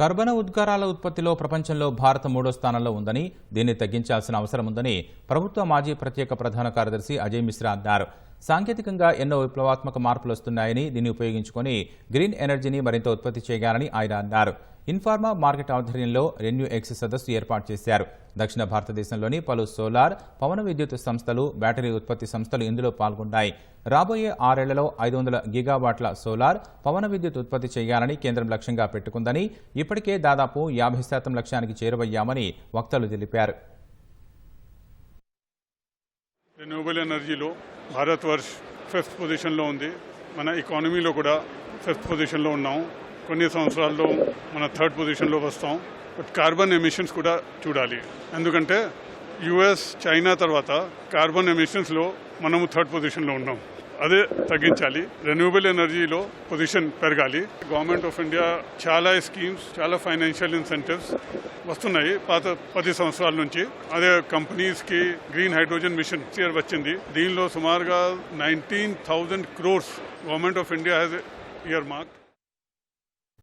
కర్బన ఉద్గారాల ఉత్పత్తిలో ప్రపంచంలో భారత్ మూడో స్థానంలో ఉందని దీన్ని తగ్గించాల్సిన అవసరం ఉందని ప్రభుత్వ మాజీ ప్రత్యేక ప్రధాన కార్యదర్శి అజయ్ మిశ్రా అన్నారు. సాంకేతికంగా ఎన్నో విప్లవాత్మక మార్పులు వస్తున్నాయని దీన్ని ఉపయోగించుకొని గ్రీన్ ఎనర్జీని మరింత ఉత్పత్తి చేయగలని ఆయన అన్నారు. ఇన్ఫార్మా మార్కెట్ ఆధ్వర్యంలో రెన్యూ ఎక్స్ సదస్సు ఏర్పాటు చేశారు. దక్షిణ భారతదేశంలోని పలు సోలార్ పవన విద్యుత్ సంస్థలు బ్యాటరీ ఉత్పత్తి సంస్థలు ఇందులో పాల్గొన్నాయి రాబోయే ఆరేళ్ళలో ఐదు వందల గిగావాట్ల సోలార్ పవన విద్యుత్ ఉత్పత్తి చేయాలని కేంద్రం లక్ష్యంగా పెట్టుకుందని ఇప్పటికే దాదాపు యాభై శాతం లక్ష్యానికి చేరువయ్యామని వక్తలు తెలిపారు. రెన్యూవబుల్ ఎనర్జీలో భారత్ వర్ష్ ఫిఫ్త్ పొజిషన్లో ఉంది మన ఎకానమీలో కూడా ఫిఫ్త్ పొజిషన్లో ఉన్నాం కొన్ని సంవత్సరాల్లో మన థర్డ్ పొజిషన్లో వస్తాం బట్ కార్బన్ ఎమిషన్స్ కూడా చూడాలి ఎందుకంటే యుఎస్ చైనా తర్వాత కార్బన్ ఎమిషన్స్లో మనము థర్డ్ పొజిషన్లో ఉన్నాం అదే తగ్గించాలి రెన్యూవబుల్ ఎనర్జీలో పొజిషన్ పెరగాలి గవర్నమెంట్ ఆఫ్ ఇండియా చాలా స్కీమ్స్ చాలా ఫైనాన్షియల్ ఇన్సెంటివ్స్ వస్తున్నాయి. పాత పది సంవత్సరాల నుంచి అదే కంపెనీస్కి గ్రీన్ హైడ్రోజన్ మిషన్ ఇయర్ వచ్చింది. దీనిలో సుమారుగా nineteen thousand crores government of India has year mark